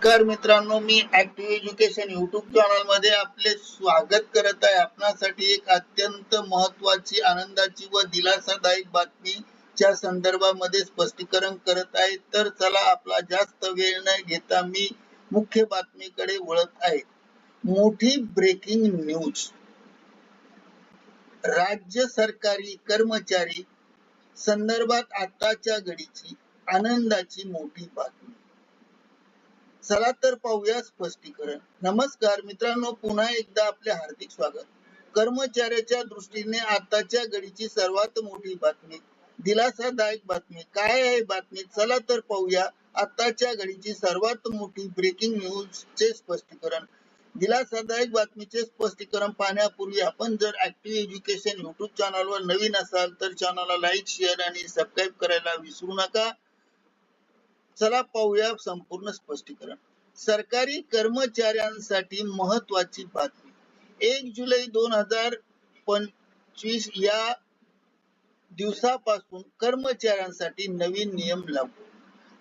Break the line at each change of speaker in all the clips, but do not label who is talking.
नमस्कार मित्रांनो मी ऍक्टिव्ह एज्युकेशन युट्यूब चॅनलमध्ये आपले स्वागत करत आहे. आपणासाठी एक अत्यंत महत्वाची आनंदाची व दिलासादायक बातमीच्या संदर्भामध्ये स्पष्टीकरण करत आहे. तर चला आपला जास्त वेळ न घेता मी मुख्य बातमीकडे वळत आहे. मोठी ब्रेकिंग न्यूज राज्य सरकारी कर्मचारी संदर्भात आताच्या घडीची आनंदाची मोठी बातमी. चला तर पाहूया स्पष्टीकरण. नमस्कार मित्रांनो पुन्हा एकदा आपले हार्दिक स्वागत. कर्मचाऱ्याच्या दृष्टीने आताच्या घडीची सर्वात मोठी बातमी दिलासादायक बातमी काय आहे बातमी? चला तर पाहूया आताच्या घडीची सर्वात मोठी ब्रेकिंग न्यूज चे स्पष्टीकरण. दिलासादायक बातमीचे स्पष्टीकरण पाहण्यापूर्वी आपण जर ऍक्टिव्ह एज्युकेशन युट्यूब चॅनलवर नवीन असाल तर चॅनलला लाईक शेअर आणि सबस्क्राईब करायला विसरू नका. चला पाहूया संपूर्ण स्पष्टीकरण. सरकारी कर्मचाऱ्यांसाठी महत्वाची बातमी. एक जुलै दोन हजार पंचवीस या दिवसापासून कर्मचाऱ्यांसाठी नवीन नियम लागू.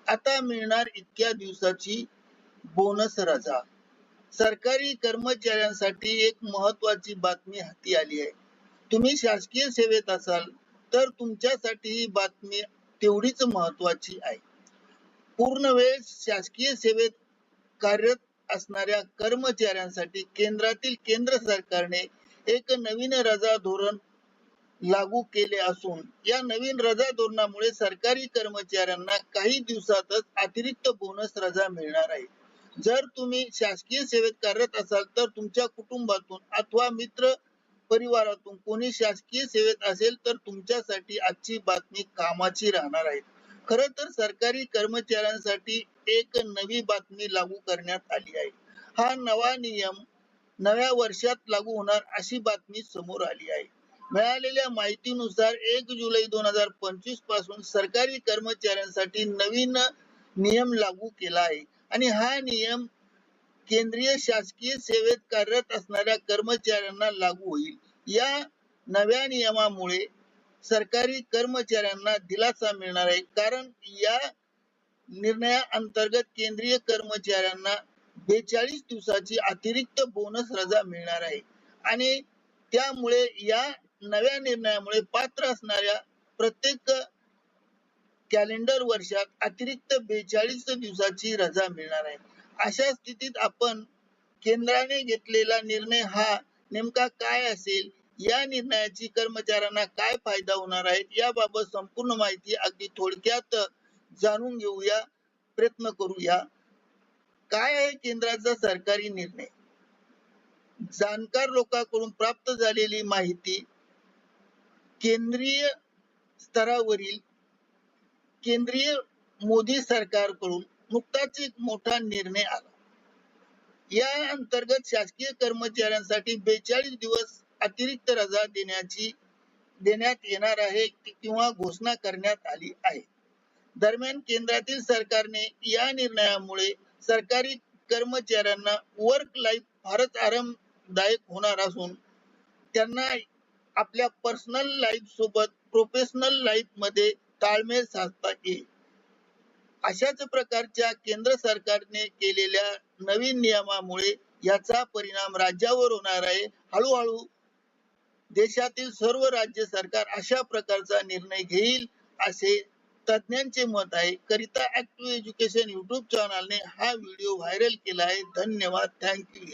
आता मिळणार इतक्या दिवसाची बोनस रजा. सरकारी कर्मचाऱ्यांसाठी एक महत्वाची बातमी हाती आली आहे. तुम्ही शासकीय सेवेत असाल तर तुमच्यासाठी ही बातमी तेवढीच महत्वाची आहे. पूर्ण वेळ शासकीय सेवेत कार्यरत असणाऱ्या कर्मचाऱ्यांसाठी केंद्रातील केंद्र सरकारने एक नवीन रजा धोरण लागू केले असून या नवीन रजा धोरणामुळे सरकारी कर्मचाऱ्यांना काही दिवसातच अतिरिक्त बोनस रजा मिळणार आहे. जर तुम्ही शासकीय सेवेत कार्यरत असाल तर तुमच्या कुटुंबातून अथवा मित्र परिवारातून कोणी शासकीय सेवेत असेल तर तुमच्यासाठी आजची बातमी कामाची राहणार आहे. खर तर सरकारी कर्मचाऱ्यांसाठी एक नवी बातमी लागू करण्यात आली आहे. हा नवा नियम नव्या वर्षात लागू होणार अशी बातमी समोर आली आहे. मिळालेल्या माहितीनुसार एक जुलै दोन हजार पंचवीसपासून सरकारी कर्मचाऱ्यांसाठी नवीन नियम लागू केला आहे. आणि हा नियम केंद्रीय शासकीय सेवेत कार्यरत असणाऱ्या कर्मचाऱ्यांना लागू होईल. या नव्या नियमामुळे सरकारी कर्मचाऱ्यांना दिलासा मिळणार आहे. कारण या निर्णयाअंतर्गत केंद्रीय कर्मचाऱ्यांना बेचाळीस दिवसाची अतिरिक्त बोनस रजा मिळणार आहे. आणि त्यामुळे या नव्या निर्णयामुळे पात्र असणाऱ्या प्रत्येक कॅलेंडर वर्षात अतिरिक्त बेचाळीस दिवसाची रजा मिळणार आहे. अशा स्थितीत आपण केंद्राने घेतलेला निर्णय हा नेमका काय असेल? या निर्णयाची कर्मचाऱ्यांना काय फायदा होणार आहे याबाबत संपूर्ण माहिती अगदी थोडक्यात जाणून घेऊया प्रयत्न करूया. काय आहे केंद्राचा सरकारी निर्णय? जाणकार लोकांकडून प्राप्त झालेली माहिती केंद्रीय स्तरावरील केंद्रीय मोदी सरकारकडून नुकताच एक मोठा निर्णय आला. या अंतर्गत शासकीय कर्मचाऱ्यांसाठी बेचाळीस दिवस अतिरिक्त रजा देण्याची देण्यात येणार आहे किंवा घोषणा करण्यात आली आहे. दरम्यान केंद्रातील सरकारने या निर्णयामुळे सरकारी कर्मचाऱ्यांना वर्क लाईफ फारच आरामदायक होणार असून त्यांना आपल्या पर्सनल लाईफ सोबत प्रोफेशनल लाईफमध्ये ताळमेळ साधता येईल. अशाच प्रकारच्या केंद्र सरकारने केलेल्या नवीन नियमामुळे याचा परिणाम राज्यावर होणार आहे. हळूहळू देशातील सर्व राज्य सरकार अशा प्रकारचा निर्णय घेईल असे तज्ञांचे मत आहे. करिता ऍक्टिव्ह एज्युकेशन युट्यूब चॅनलने हा व्हिडिओ व्हायरल केला आहे. धन्यवाद. थँक्यू